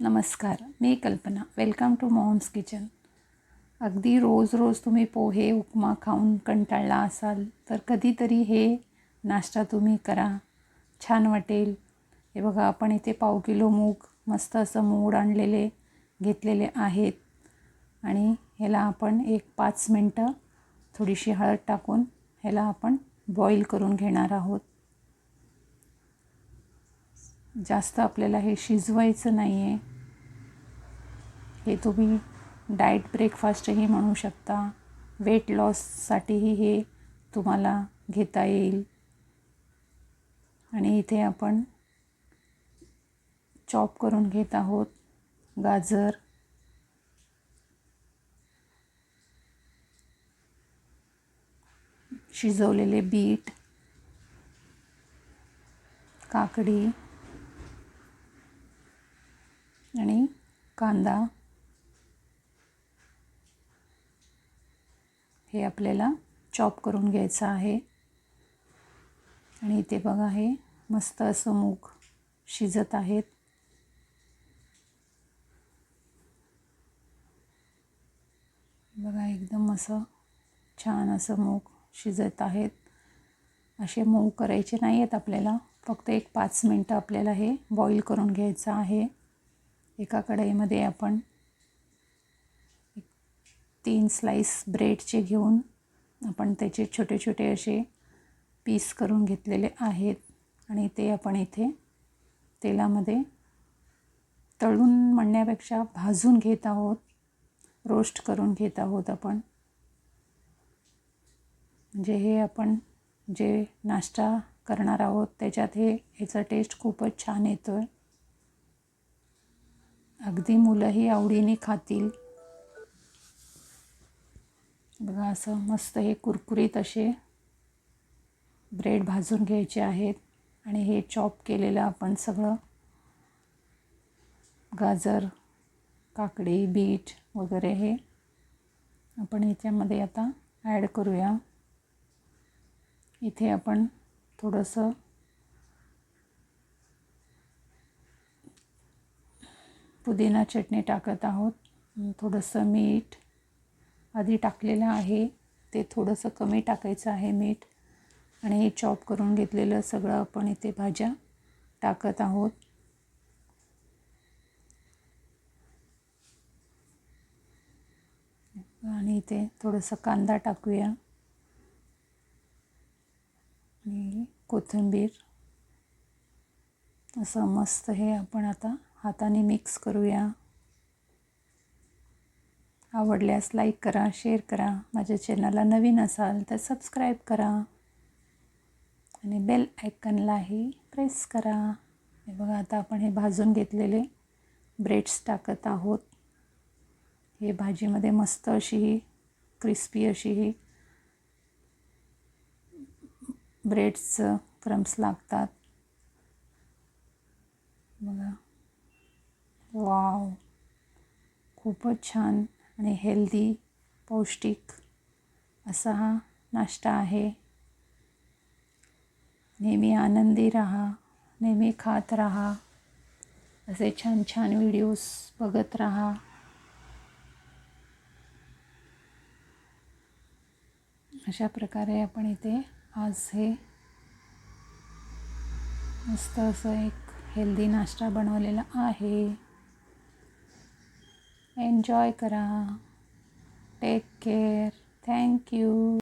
नमस्कार मी कल्पना. Welcome to moms kitchen अगदी रोज रोज तुम्ही पोहे उपमा खाऊन कंटाळला असाल तर कधीतरी हे नाश्ता तुम्ही करा. छान वाटेल. हे बघा आपण इथे पाव किलो मूग मस्त असं मूड आणलेले घेतलेले आहेत. आणि ह्याला आपण एक पाच मिनटं थोडीशी हळद टाकून ह्याला आपण बॉईल करून घेणार आहोत. जास्त आपल्याला हे शिजवायचं नाही आहे हे तुम्ही डाएट ब्रेकफास्टही म्हणू शकता. वेट लॉससाठीही हे तुम्हाला घेता येईल. आणि इथे आपण चॉप करून घेत आहोत. गाजर. शिजवलेले बीट. काकडी. आणि कांदा. हे आपल्याला चॉप करून घ्यायचं आहे. आणि इथे बघा हे मस्त असं मूग शिजत आहेत. बघा एकदम असं छान असं मूग शिजत आहेत. असे मूग करायचे नाही आहेत आपल्याला. फक्त एक पाच मिनटं आपल्याला हे बॉईल करून घ्यायचं आहे. एका कढईमध्ये आपण तीन स्लाईस ब्रेडचे घेऊन आपण त्याचे छोटे छोटे असे पीस करून घेतलेले आहेत. आणि ते आपण इथे तेलामध्ये तळून म्हणण्यापेक्षा भाजून घेत आहोत. रोस्ट करून घेत आहोत आपण. म्हणजे हे आपण जे नाश्ता करणार आहोत त्याच्यात हे ह्याचा टेस्ट खूपच छान येतो आहे अगदी मुलंही आवडीने खातील. बघा असं मस्त हे कुरकुरीत असे ब्रेड भाजून घ्यायचे आहेत आणि हे चॉप केलेलं आपण सगळं. गाजर काकडी बीट वगैरे हे आपण याच्यामध्ये आता ॲड करूया. इथे आपण थोडंसं पुदिना चटणी टाकत आहोत. थोडंसं मीठ आधी टाकलेलं आहे. ते थोडंसं कमी टाकायचं आहे मीठ. आणि हे चॉप करून घेतलेलं सगळं आपण इथे भाज्या टाकत आहोत. आणि इथे थोडंसं कांदा टाकूया. आणि कोथिंबीर. असं मस्त हे आपण आता हाताने मिक्स करूया. आवडल्यास लाईक करा शेअर करा. माझ्या चॅनलला नवीन असाल तर सबस्क्राईब करा. आणि बेल आयकनलाही प्रेस करा. हे बघा आता आपण हे भाजून घेतलेले ब्रेड्स टाकत आहोत. हे भाजीमध्ये मस्त अशी ही क्रिस्पी अशी ही ब्रेड्सचं क्रम्स लागतात. बघा. वाव. खूपच छान आणि हेल्दी पौष्टिक असा हा नाश्ता आहे. नेहमी आनंदी राहा नेहमी खात राहा. असे छान छान व्हिडिओज बघत राहा. अशा प्रकारे आपण इथे आज हे मस्त असं एक हेल्दी नाश्ता बनवलेला आहे. एन्जॉय करा. Take care. थँक्यू